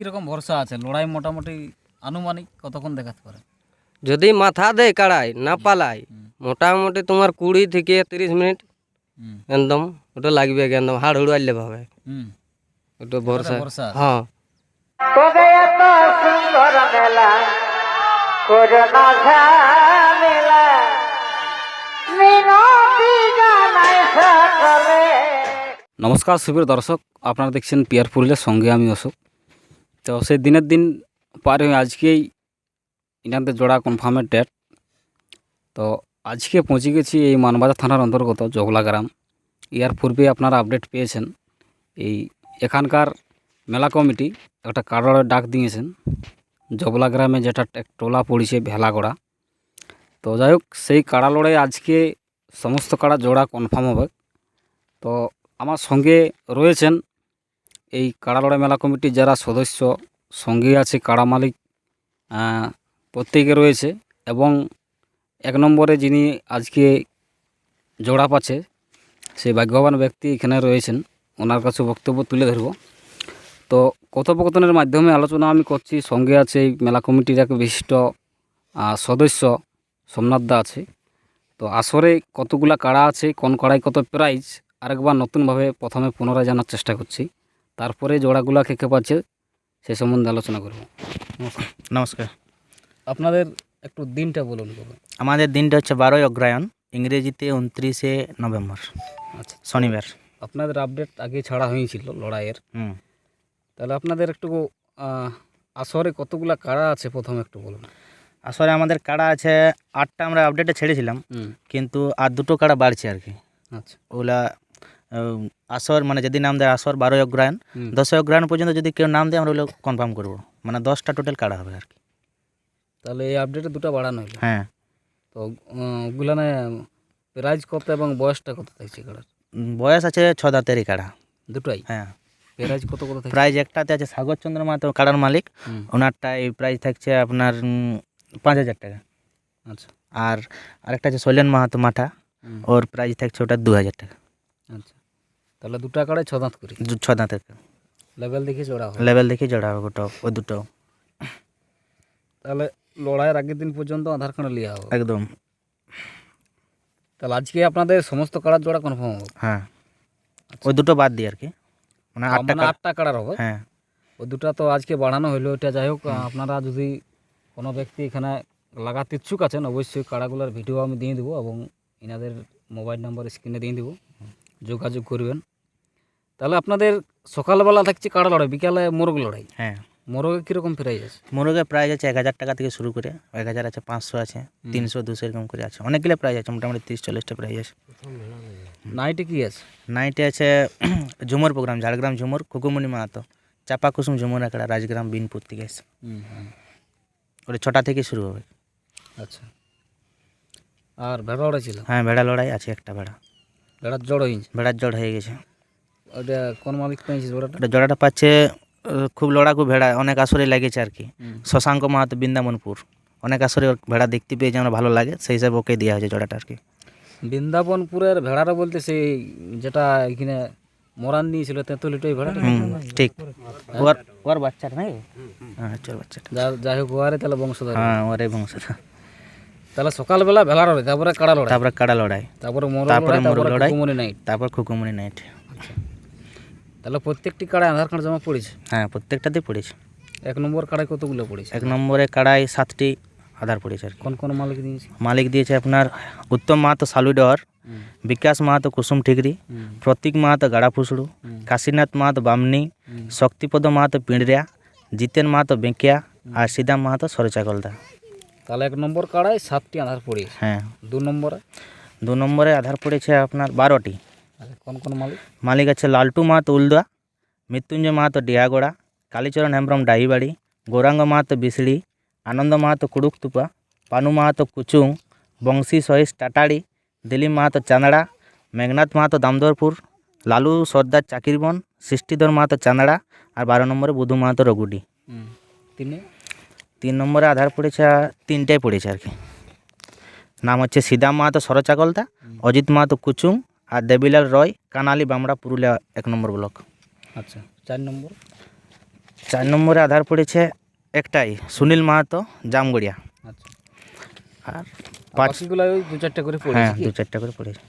কীরকম ভরসা আছে? লড়াই মোটামুটি আনুমানিক কতক্ষণ দেখাতে পারে? যদি মাথা দেয় কাড়াই না পালায় মোটামুটি তোমার কুড়ি থেকে তিরিশ মিনিট একদম ওটা লাগবে একদম হাড় হুড়াইলে ভাবে। ওটা ভরসা। ভরসা হ্যাঁ। নমস্কার সুবীর দর্শক আপনারা দেখছেন পিয়ার পুরুলের সঙ্গে আমি অশোক। তো সেই দিনের দিন পার হয়ে আজকেই ইনাদের জোড়া কনফার্মের ডেট তো আজকে পৌঁছে গেছি এই মানবাজার থানার অন্তর্গত জগলা গ্রাম। ইয়ার পূর্বে আপনারা আপডেট পেয়েছেন। এই এখানকার মেলা কমিটি একটা কারোর ডাক দিয়েছেন। জবলা গ্রামে যেটা এক টোলা পড়েছে ভেলাগড়া। তো যাই হোক, সেই কাড়া লড়াই আজকে সমস্ত কাড়া জোড়া কনফার্ম হবে। তো আমার সঙ্গে রয়েছেন এই কাড়ালড়া মেলা কমিটির যারা সদস্য, সঙ্গে আছে, কাড়া মালিক প্রত্যেকে রয়েছে এবং এক নম্বরে যিনি আজকে জোড়া পাচ্ছে, সেই ভাগ্যবান ব্যক্তি এখানে রয়েছেন। ওনার কাছে বক্তব্য তুলে ধরব। তো কথোপকথনের মাধ্যমে আলোচনা আমি করছি, সঙ্গে আছে এই মেলা কমিটির এক বিশিষ্ট সদস্য সোমনাথ দা আছে। তো আসরে কতগুলা কাড়া আছে, কোন কাড়ায় কত প্রাইজ আরেকবার নতুনভাবে প্রথমে পুনরায় জানার চেষ্টা করছি। তারপরে জোড়াগুলা কে কে পাচ্ছে সে সম্বন্ধে আলোচনা করব। নমস্কার। আপনাদের একটু দিনটা বলুন। আমাদের দিনটা হচ্ছে বারোই অগ্রায়ণ ইংরেজিতে উনত্রিশে নভেম্বর আচ্ছা শনিবার। আপনাদের আপডেট আগে ছাড়া হয়েছিল লড়াইয়ের। হুম। তাহলে আপনাদের একটু আসরে কতগুলা কাড়া আছে প্রথমে একটু বলুন। আসলে আমাদের কাড়া আছে আটটা আমরা আপডেটে ছেড়েছিলাম। কিন্তু আর দুটো কাড়া বাড়ছে আর কি। আচ্ছা। ওগুলা আসর মানে যদি নাম দেয় আসর বারোই অগ্রায়ণ। দশই অগ্রায়ণ পর্যন্ত যদি কেউ নাম দেয় আমরা ওগুলো কনফার্ম করব। মানে দশটা টোটাল কাড়া হবে আর কি। তাহলে এই আপডেটে দুটো বাড়ানো হলো হ্যাঁ। তো আহ, ওগুলানে প্রাইজ কত এবং বয়সটা কত থাকছে কাড়ার? বয়স আছে ছ দাঁতেরই কাড়া। দুটোই? হ্যাঁ। প্রাইজ কত কত থাকছে? প্রাইজ একটাতে আছে সাগর চন্দ্র মাহাতো কাড়ার মালিক। হুম, ওনারটা এই প্রাইজ থাকছে আপনার পাঁচ হাজার টাকা। আচ্ছা। আর আরেকটা আছে শৈলেন মাহাতো মাঠা। ওর প্রাইজ থাকছে ওটা দু হাজার টাকা। আচ্ছা। তাহলে দুটো কাড়ায় ছ দাঁত করি। ছ দাঁতের লেভেল দেখে জোড়া হবে। লেভেল দেখে জোড়া হবে ওটা ওই দুটো তাহলে লড়াইয়ের আগের দিন পর্যন্ত আধার কার্ড লিয়া হবে। একদম। তাহলে আজকে আপনাদের সমস্ত কাড়ার জোড়া কনফার্ম হবে। হ্যাঁ। ওই দুটো বাদ দিই আর কি। মানে আটটা মানে কাড়া- আটটা কাড়ার হবে। হ্যাঁ। ওই দুটো তো আজকে বাড়ানো হলো এটা যাই হোক আপনারা যদি কোনো ব্যক্তি এখানে লাগাতে ইচ্ছুক আছেন অবশ্যই কাড়াগুলোর ভিডিও আমি দিয়ে দেবো এবং এনাদের মোবাইল নাম্বার স্ক্রিনে দিয়ে দেবো। যোগাযোগ করবেন। তাহলে আপনাদের সকালবেলা থাকছে কাড়া লড়াই? বিকালে মোরগ লড়াই? হ্যাঁ। মোরগে কীরকম প্রাইজ আছে? মুরগের প্রাইজ আছে এক হাজার টাকা থেকে শুরু করে এক হাজার আছে পাঁচশো আছে তিনশো দুশো এরকম করে আছে। অনেকগুলো প্রাইজ আছে মোটামুটি তিরিশ চল্লিশটা প্রাইজ আছে। নাইটে কি আছে? নাইটে আছে ঝুমুর প্রোগ্রাম ঝাড়গ্রাম ঝুমুর খুকুমণি মাহাতো চাপা কুসুম ঝুমুর একটা রাজগ্রাম বিনপুর থেকে হুম, ওটা ছটা থেকে শুরু হবে। আচ্ছা। আর ভেড়া লড়াই ছিল? হ্যাঁ ভেড়া লড়াই আছে একটা ভেড়া। ভেড়ার জড় হয়েছে ভেড়ার জড় হয়ে গেছে। ওটা কোন মালিক পেয়েছে জোড়াটা ওটা জোড়াটা পাচ্ছে খুব লড়াকু ভেড়া অনেক আসরে লেগেছে আর কি। শশাঙ্ক মাহাতো বৃন্দাবনপুর। অনেক আসরে ওর ভেড়া দেখতে পেয়েছে আমরা ভালো লাগে সেই হিসাবে ওকে দেওয়া হয়েছে জোড়াটা আর কি। বৃন্দাবনপুরের ভেড়াটা বলতে সেই যেটা এখানে মরান নিয়েছিল তেঁতুলিটাই হুম ঠিক। ওর ওর বাচ্চাটা নাকি? হ্যাঁ হচ্ছে বাচ্চাটা। যা- যাই হোক ওয়ারে তাহলে বংশধর। হ্যাঁ ওর বংশটা তাহলে সকালবেলা ভেলা লড়াই তারপরে কাড়া লড়াই? তারপরে কাড়া লড়াই। তারপরে তারপরে লড়াই তারপরে। কুকুমনি নাইট। তারপর খুকুমনি নাইট। তাহলে প্রত্যেকটি কাড়ায় আধার কার্ড জমা পড়েছে? হ্যাঁ প্রত্যেকটাতেই পড়েছে। এক নম্বর কাড়ায় কতগুলো পড়েছে? এক নম্বরে কাড়াই সাতটি আধার পড়েছে আর কোন কোন মালিক দিয়েছে? মালিক দিয়েছে আপনার উত্তম মাহাতো সালুডর বিকাশ মাহাতো কুসুম ঠিকরি প্রতীক মাহাতো গাড়া ফুসড়ু কাশীনাথ মাহাতো বামনি শক্তিপদ মাহাতো পিঁড়িয়া জিতেন মাহাতো বেঁকিয়া আর সিদাম মাহাতো সরচাগলদা তাহলে এক নম্বর কাড়ায় সাতটি আধার পড়েছে। হ্যাঁ। দু নম্বরে? দু নম্বরে আধার পড়েছে আপনার বারোটি। কোন কোন মালিক মালিক আছে লালটু মাহাতো উলদা মৃত্যুঞ্জয় মাহাতো ডিয়াগোড়া কালীচরণ হেমব্রম ডাহিবাড়ি গৌরাঙ্গ মাহাতো বিসড়ি আনন্দ মাহাতো কুড়ুকতুপা পানু মাহাতো কুচুং বংশী সহিস টাটাড়ি দিলীপ মাহাতো চাঁদড়া মেঘনাথ মাহাতো দামদরপুর লালু সর্দার চাকিরবন সৃষ্টিধর মাহাতো চাঁদড়া আর বারো নম্বরে বুধু মাহাতো রঘুডি। তিন নম্বরে আধার পড়েছে আর তিনটাই পড়েছে আর কি নাম হচ্ছে সিদাম মাহাতো সরচাকলদা অজিত মাহাতো কুচুং আর দেবিলাল রয় কানালি বামড়া পুরুলিয়া এক নম্বর ব্লক। আচ্ছা চার নম্বর। চার নম্বরে আধার পড়েছে একটাই সুনীল মাহাতো জামগড়িয়া। আচ্ছা। আর পাঁচ পাঁচ ওই দু চারটে করে হ্যাঁ পড়েছে কি? দু চারটা করে পড়েছে।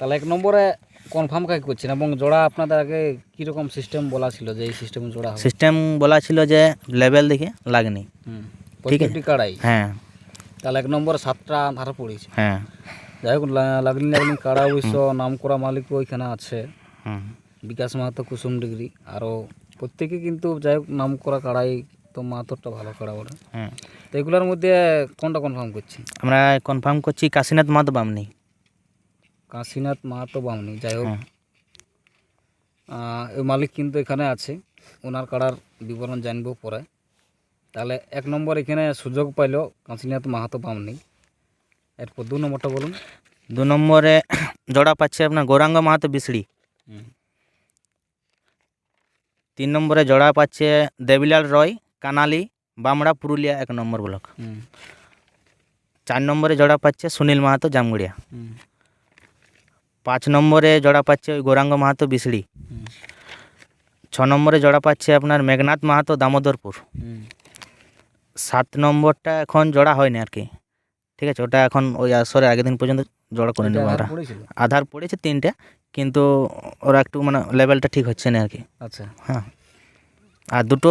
তাহলে এক নম্বরে কনফার্ম কাকে করছেন? এবং জোড়া আপনাদের আগে কীরকম সিস্টেম বলা ছিল যে এই সিস্টেমে জোড়া সিস্টেম বলা ছিল যে লেভেল দেখে লাগনি। হুম ঠিক আছে। কাড়াই? হ্যাঁ। তাহলে এক নম্বরে সাতটা ধারা পড়েছে। হ্যাঁ। যাই হোক লা- লাগনি লাগনি কাড়া অবশ্য নাম করা মালিক ওইখানে আছে। বিকাশ মাহাতো কুসুম ডিগ্রি। আরও প্রত্যেকে কিন্তু যাই হোক নাম করা কাড়াই তো মাহাতোরটা ভালো কাড়া ওটা তো এগুলোর মধ্যে কোনটা কনফার্ম করছি? আমরা কনফার্ম করছি কাশীনাথ মাহাতো বামনি। কাশীনাথ মাহাতো বামনি যাই হোক এই মালিক কিন্তু এখানে আছে। ওনার কাড়ার বিবরণ জানব পরে। তাহলে এক নম্বর এখানে সুযোগ পাইল কাশীনাথ মাহাতো বামনি। এরপর দু নম্বরটা বলুন। দু নম্বরে জোড়া পাচ্ছে আপনার গৌরাঙ্গ মাহাতো বিসড়ি। তিন নম্বরে জোড়া পাচ্ছে দেবিলাল রয় কানালি বামড়া পুরুলিয়া এক নম্বর ব্লক। চার নম্বরে জোড়া পাচ্ছে সুনীল মাহাতো জামগুড়িয়া। পাঁচ নম্বরে জোড়া পাচ্ছে ওই গৌরাঙ্গ মাহাতো বিসড়ি। ছ নম্বরে জোড়া পাচ্ছে আপনার মেঘনাথ মাহাতো দামোদরপুর। সাত নম্বরটা এখন জোড়া হয়নি আর কি। ঠিক আছে? ওটা এখন ওই আসরে আগের দিন পর্যন্ত জড়ো করে নেব আমরা। আধার পড়েছে তিনটে কিন্তু ওরা একটু মানে লেভেলটা ঠিক হচ্ছে না আর কি আচ্ছা। হ্যাঁ। আর দুটো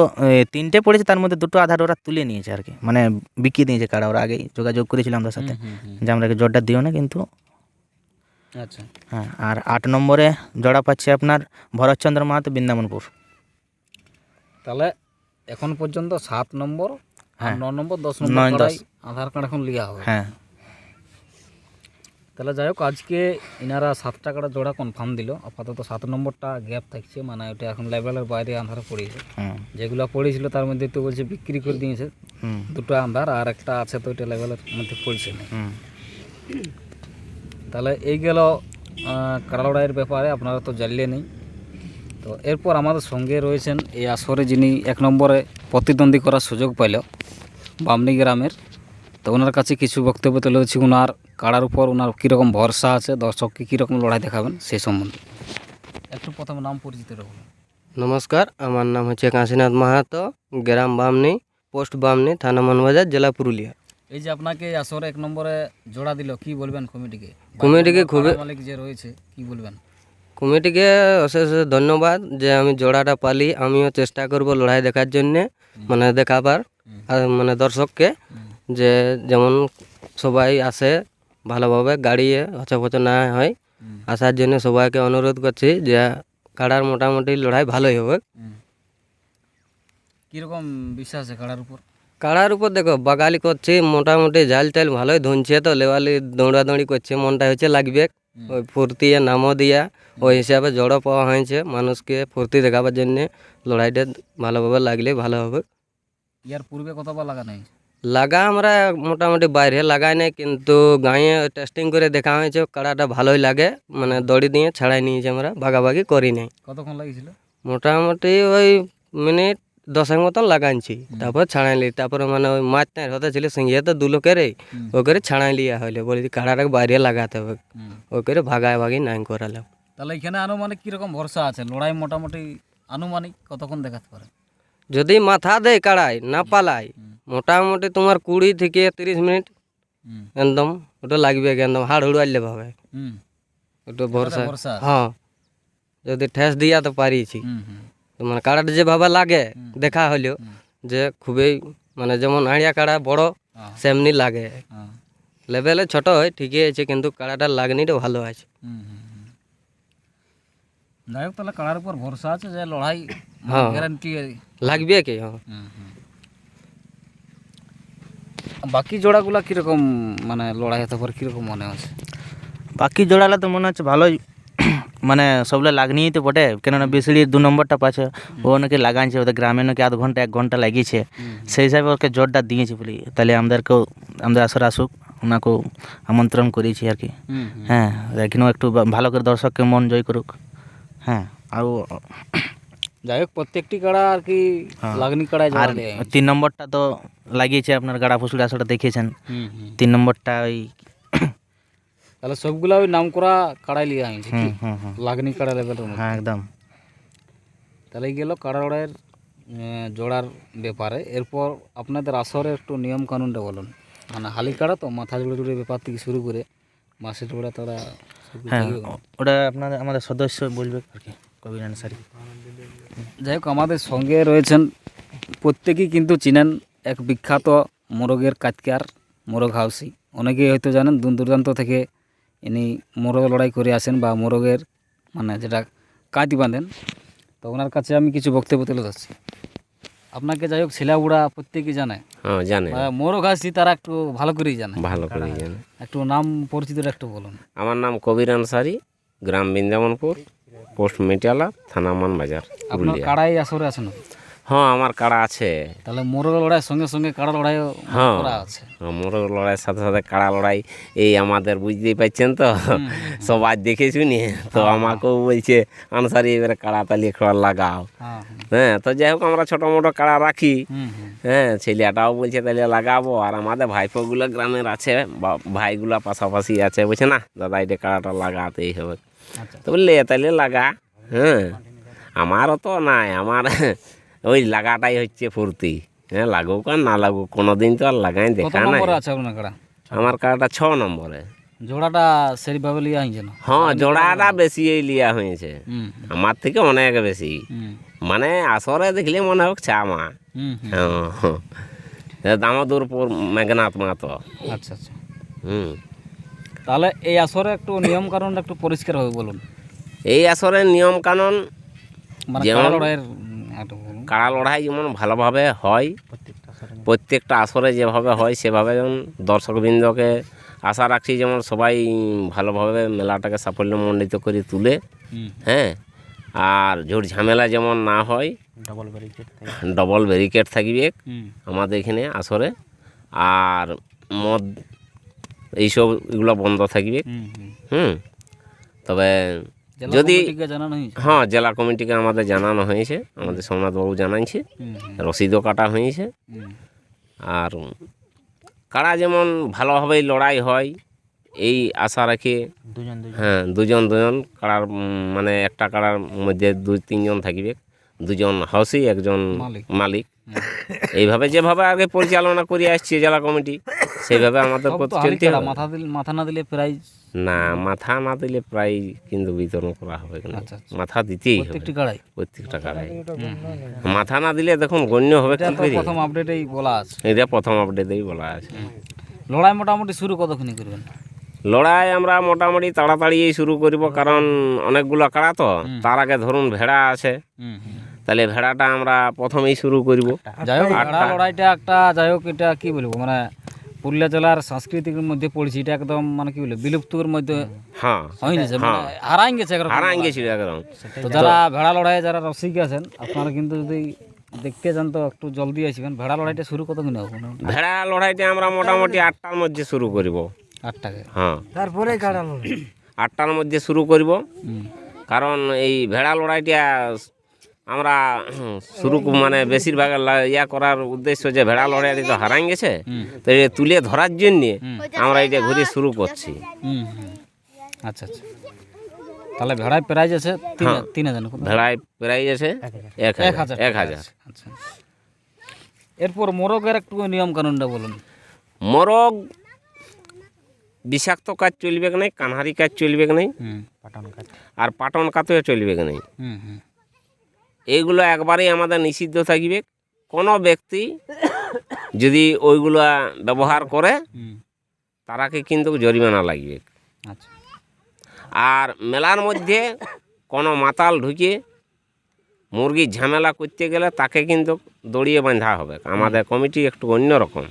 তিনটে পড়েছে তার মধ্যে দুটো আধার ওরা তুলে নিয়েছে আর কি মানে বিকিয়ে দিয়েছে কারা ওরা আগেই যোগাযোগ করেছিলাম আমাদের সাথে। যে আমরা জোরটা দিও না কিন্তু আচ্ছা। হ্যাঁ আর আট নম্বরে জোড়া পাচ্ছে আপনার ভরতচন্দ্র মাহাতো বৃন্দাবনপুর। তাহলে এখন পর্যন্ত সাত নম্বর আর হ্যাঁ। ন নম্বর দশ নম্বর আধার কার্ড এখন লিয়া হবে। হ্যাঁ। তাহলে যাই হোক আজকে ইনারা সাত টাকাটা জোড়া কনফার্ম দিল। আপাতত সাত নম্বরটা গ্যাপ থাকছে মানে ওটা এখন লেভেলের বাইরে আন্ধার পড়েছে। হুম। যেগুলো পড়েছিল তার মধ্যে তো বলছে বিক্রি করে দিয়েছে। হুম। দুটো আন্ধার আর একটা আছে তো ওইটা লেভেলের মধ্যে পড়ছে না। হুম। তাহলে এই গেল কারালড়াইয়ের ব্যাপারে আপনারা তো জানলে নেই তো এরপর আমাদের সঙ্গে রয়েছেন এই আসরে যিনি এক নম্বরে প্রতিদ্বন্দ্বী করার সুযোগ পাইল বামনি গ্রামের। তো ওনার কাছে কিছু বক্তব্য তুলে হচ্ছে ওনার কাড়ার উপর ওনার কীরকম ভরসা আছে দর্শককে কীরকম লড়াই দেখাবেন সেই সম্বন্ধে। একটু প্রথমে নাম পরিচিত রাখুন নমস্কার আমার নাম হচ্ছে কাশীনাথ মাহাতো গ্রাম বামনি পোস্ট বামনি থানা মানবাজার জেলা পুরুলিয়া। এই যে আপনাকে এই আসরে এক নম্বরে জোড়া দিল কি বলবেন কমিটিকে? কমিটিকে খুবই- মালিক যে রয়েছে কি বলবেন? কমিটিকে অশেষ অশেষ ধন্যবাদ যে আমি জোড়াটা পালি আমিও চেষ্টা করব লড়াই দেখার জন্যে মানে দেখাবার আর মানে দর্শককে যে যেমন সবাই আসে ভালোভাবে গাড়িয়ে হচপচ না হয় আসার জন্য সবাইকে অনুরোধ করছি যে কাড়ার মোটামুটি লড়াই ভালোই হবে। কীরকম কীরকম বিশ্বাস আছে কাড়ার উপর? কাড়ার উপর দেখো বাগালি করছে মোটামুটি জাল টাল ভালোই ধুনছে তো লেওয়ালি দৌড়াদৌড়ি করছে মনটা হচ্ছে লাগবে। ওই ফুর্তি নামও দিয়া ওই হিসাবে জড়ো পাওয়া হয়েছে মানুষকে ফুর্তি দেখাবার জন্যে। লড়াইটা ভালোভাবে লাগলে ভালো হবে। ইয়ার পূর্বে কতবার লাগানো হয়েছে লাগা আমরা মোটামুটি বাইরে লাগাই নাই কিন্তু গাঁয়ে টেস্টিং করে দেখা হয়েছে কাড়াটা ভালোই লাগে মানে দড়ি দিয়ে ছাড়াই নিয়েছি আমরা ভাগাভাগি করি নাই। কতক্ষণ লাগিয়েছিল? মোটামুটি ওই মিনিট দশেক মতন লাগাইছি তারপর ছাড়াইলি তারপরে মানে ওই মাছ নাই হতে ছিল সিঙ্গিয়ে তো দু লোকেরে ও করে ছাড়াই লিয়া হইলে বলি কাড়াটাকে বাইরে লাগাতে হবে। ও করে ভাগায় ভাগি নাই করালাম। তাহলে এখানে আনুমানিক কীরকম ভরসা আছে? লড়াই মোটামুটি আনুমানিক কতক্ষণ দেখাতে পারে? যদি মাথা দেয় কাড়াই না পালাই মোটামুটি তোমার কুড়ি থেকে তিরিশ মিনিট একদম ওটা লাগবে একদম হাড় হুড়াইলে ভাবে। হুম। ওটা ভরসা। ভরসা হ্যাঁ। যদি ঠেস দিয়া তো পারিছি। মানে কাড়াটা যেভাবে লাগে দেখা হলো যে খুবই মানে যেমন আড়িয়া কাড়া বড় সেমনি লাগে। লেভেলে ছোট হয় ঠিকই আছে কিন্তু কাড়াটার লাগনিটা ভালো আছে। যাই হোক তাহলে কাড়ার উপর ভরসা আছে যে লড়াই হ্যাঁ। গ্যারান্টি লাগবে কি হ্যাঁ। বাকি জোড়াগুলা কীরকম মানে লড়াই হতে পারে কীরকম মনে আছে? বাকি জোড়ালে তো মনে হচ্ছে ভালোই মানে সবগুলো লাগনিই তো বটে কেননা বিসড়ির দু নম্বরটা পাচ্ছে ও নাকি লাগাইছে ওদের গ্রামে নাকি আধ ঘণ্টা এক ঘণ্টা লাগিয়েছে। সেই হিসাবে ওকে জোরটা দিয়েছি বলি। তাহলে আমাদেরকেও আমাদের আসর আসুক ওনাকেও আমন্ত্রণ করেছি আর কি। হ্যাঁ এখানেও একটু ভালো করে দর্শককে মন জয় করুক। হ্যাঁ আর যাই হোক প্রত্যেকটি কাড়া আর কি হ্যাঁ। লাগনি কাড়ায় আর। তিন নম্বরটা তো লাগিয়েছে আপনার গাড়া ফুসুড়ি আসরটা দেখিয়েছেন। তিন নম্বরটা ওই তাহলে সবগুলা ওই নাম করা কাড়াই লিয়া হুম লাগনি কাড়া লেভেলের মধ্যে। হ্যাঁ একদম। তাহলে এই গেল কাড়া লড়াইয়ের জোড়ার ব্যাপারে। এরপর আপনাদের আসরে একটু নিয়ম কানুনটা বলুন। মানে হালি কাড়া তো মাথা জুড়ে জুড়ে ব্যাপার থেকে শুরু করে মাসে জোড়া সব হ্যাঁ ওটা আপনাদের আমাদের সদস্য বলবে আর কি কবির আনসারি। যাই হোক আমাদের সঙ্গে রয়েছেন প্রত্যেকেই কিন্তু চিনেন এক বিখ্যাত মোরগের কাতকার মোরগ হাউসি। অনেকেই হয়তো জানেন দূর দূরান্ত থেকে ইনি মোরগ লড়াই করে আসেন বা মোরগের মানে যেটা কাঁতি বাঁধেন তো ওনার কাছে আমি কিছু বক্তব্য তুলে ধরছি। আপনাকে যাই হোক ছেলাবুড়া প্রত্যেকেই জানে। হ্যাঁ জানে। মোরগ হাসি তারা একটু ভালো করেই জানে। ভালো করে জানে। একটু নাম পরিচিতটা একটু বলুন। আমার নাম কবির আনসারি গ্রাম বৃন্দাবনপুর পোস্ট মেটিয়ালা থানা মানবাজার আপনার পুরুলিয়া কাড়াই আসরে আছেন? হ্যাঁ আমার কাড়া আছে। তাহলে মোরগ লড়াইয়ের সঙ্গে সঙ্গে কাড়া লড়াইও হ্যাঁ। আছে। মোরগ লড়াইয়ের সাথে সাথে কাড়া লড়াই এই আমাদের বুঝতেই পারছেন তো? সবাই দেখে শুনি তো আমাকেও বলছে আনসারি এবারে কাড়া তালিয়ে খাওয়ার লাগাও। হ্যাঁ হ্যাঁ তো যাই হোক আমরা ছোটো মোটো কাড়া রাখি। হ্যাঁ ছেলেটাও বলছে তাহলে লাগাবো। আর আমাদের ভাইপোগুলো গ্রামের আছে বা ভাইগুলা পাশাপাশি আছে বলছে না? দাদা এটা কাড়াটা লাগাতেই হবে। আচ্ছা। তো বললে তাহলে লাগা। হ্যাঁ আমারও তো নাই আমার ওই লাগাটাই হচ্ছে ফুর্তি। হ্যাঁ লাগুক আর না লাগুক কোনোদিন তো আর লাগাই দেখা নাই। আছে আপনার কাড়া? আমার কাড়াটা ছ নম্বরে। জোড়াটা সেইভাবে লিয়া হয়েছে না? হ্যাঁ জোড়াটা বেশি লিয়া হয়েছে আমার থেকে অনেক বেশি। মানে আসরে দেখলে মনে হোক হুম হুম। হ্যাঁ। দামোদরপুর মেঘনাথ মাতো আচ্ছা আচ্ছা। হুম। তাহলে এই আসরে একটু নিয়ম কানুনটা একটু পরিষ্কার হবে বলুন। এই আসরের নিয়ম কানুন মানে যেমন- কাড়া লড়াই যেমন ভালোভাবে হয় প্রত্যেকটা আসরে। যেভাবে হয় সেভাবে যেমন দর্শকবৃন্দকে আশা রাখছি যেমন সবাই ভালোভাবে মেলাটাকে সাফল্যমণ্ডিত করে তুলে হ্যাঁ? আর ঝুট ঝামেলা যেমন না হয় ডবল ব্যারিকেড ডবল ব্যারিকেড থাকবে আমাদের এখানে আসরে। আর মদ এইসব এগুলো বন্ধ থাকবে হুম। তবে যদি হ্যাঁ জেলা কমিটিকে আমাদের জানানো হয়েছে। আমাদের সোমনাথবাবু জানাইছে। রসিদও কাটা হয়েছে। আর কারা যেমন ভালোভাবেই লড়াই হয় এই আশা রাখি হ্যাঁ দুজন দুজন। কারার মানে একটা কারার মধ্যে দুই তিনজন থাকবে। দুজন হাউসি একজন মালিক। মালিক। এইভাবে যেভাবে আগে পরিচালনা করে আসছে জেলা কমিটি সেইভাবে আমাদের পথ চলতে মাথা দিলে মাথা না দিলে প্রাইজ না মাথা না দিলে প্রায় কিন্তু বিতরণ করা হবে না আচ্ছা, আচ্ছা। মাথা দিতেই হবে। প্রত্যেকটি কাড়াই? প্রত্যেকটা কাড়াই। মাথা না দিলে দেখুন গণ্য হবে কি করে? প্রথম আপডেটেই বলা আছে। এটা প্রথম আপডেটেই বলা আছে। লড়াই মোটামুটি শুরু কতক্ষণই করবেন? লড়াই আমরা মোটামুটি তাড়াতাড়ি শুরু করব কারণ অনেকগুলো কাড়া তো। তার আগে ধরুন ভেড়া আছে। তাহলে ভেড়াটা আমরা প্রথমেই শুরু করব। যাই হোক লড়াইটা একটা যাই হোক এটা কি বলব? মানে পুরুলিয়া জেলার সাংস্কৃতিকের মধ্যে পড়েছে এটা একদম মানে কি বলে বিলুপ্তর মধ্যে হ্যাঁ হয়ে গেছে মানে হারাই গেছে একরকম হারান গেছিল একদম। তো যারা ভেড়া লড়াই যারা রসিক আছেন আপনারা কিন্তু যদি দেখতে চান তো একটু জলদি আসবেন। ভেড়া লড়াইটা শুরু কতক্ষণ হবে? ভেড়া লড়াইটা আমরা মোটামুটি আটটার মধ্যে শুরু করব। আটটাকে? হ্যাঁ। তারপরে আটটার মধ্যে শুরু করব। কারণ এই ভেড়া লড়াইটা আমরা শুরু মানে বেশিরভাগ ইয়া করার উদ্দেশ্য যে ভেড়া লড়াইটি তো হারাই গেছে তো এটা তুলে ধরার জন্যে আমরা এটা ঘুরে শুরু করছি। আচ্ছা আচ্ছা। তাহলে ভেড়ায় প্রাইজ আছে তিন তিন হাজার? ভেড়ায় প্রাইজ আছে এক হাজার। এক হাজার আচ্ছা এরপর মোরগের একটু নিয়ম কানুনটা বলুন। মোরগ বিষাক্ত কাজ চলবে নাই কানহারি কাজ চলবে নাই আর পাটন কাতেও চলবে নাই। এইগুলো একবারেই আমাদের নিষিদ্ধ থাকবে। কোনো ব্যক্তি যদি ওইগুলো ব্যবহার করে তারাকে কিন্তু জরিমানা লাগবে। আচ্ছা। আর মেলার মধ্যে কোনো মাতাল ঢুকে মুরগির ঝামেলা করতে গেলে তাকে কিন্তু দড়িয়ে বাঁধা হবে। আমাদের কমিটি একটু অন্যরকম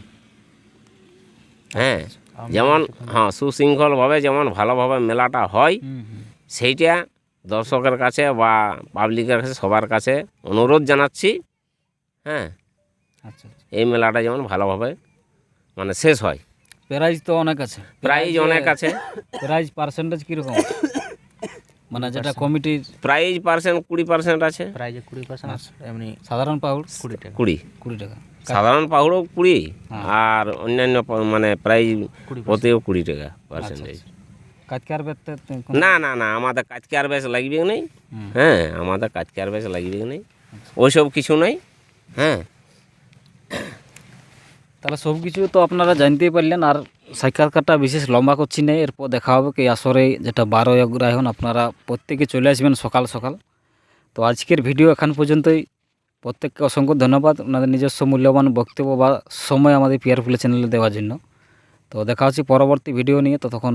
হ্যাঁ যেমন হ্যাঁ সুশৃঙ্খলভাবে যেমন ভালোভাবে মেলাটা হয় সেইটা দর্শকের কাছে বা পাবলিকের কাছে সবার কাছে অনুরোধ জানাচ্ছি হ্যাঁ। আচ্ছা আচ্ছা। এই মেলাটা যেমন ভালোভাবে মানে শেষ হয়। প্রাইজ তো অনেক আছে। প্রাইজ অনেক আছে। প্রাইজ পার্সেন্টেজ কীরকম? মানে যেটা কমিটির প্রাইজ পার্সেন্ট কুড়ি পার্সেন্ট আছে। প্রাইজে কুড়ি পার্সেন্ট এমনি সাধারণ পাউড কুড়ি টাকা। কুড়ি। কুড়ি টাকা। সাধারণ পাহুড়ও কুড়ি হ্যাঁ। আর অন্যান্য মানে প্রাইজ ওতেও কুড়ি টাকা আচ্ছা পার্সেন্টেজ কাজকার বেতে না না না আমাদের কাজকে আর বেশ লাগবে নেই? হ্যাঁ আমাদের কাজকে আর বেশ লাগবে নেই? ওইসব কিছু নাই হ্যাঁ। তাহলে সব কিছু তো আপনারা জানতেই পারলেন আর সাক্ষাৎকারটা বিশেষ লম্বা করছি না এরপর দেখা হবে কি আসরে যেটা বারোই অগ্রহায়ণ আপনারা প্রত্যেকে চলে আসবেন সকাল সকাল। তো আজকের ভিডিও এখান পর্যন্তই। প্রত্যেককে অসংখ্য ধন্যবাদ ওনাদের নিজস্ব মূল্যবান বক্তব্য বা সময় আমাদের পিয়ার ফুলে চ্যানেলে দেওয়ার জন্য। তো দেখা হচ্ছে পরবর্তী ভিডিও নিয়ে ততক্ষণ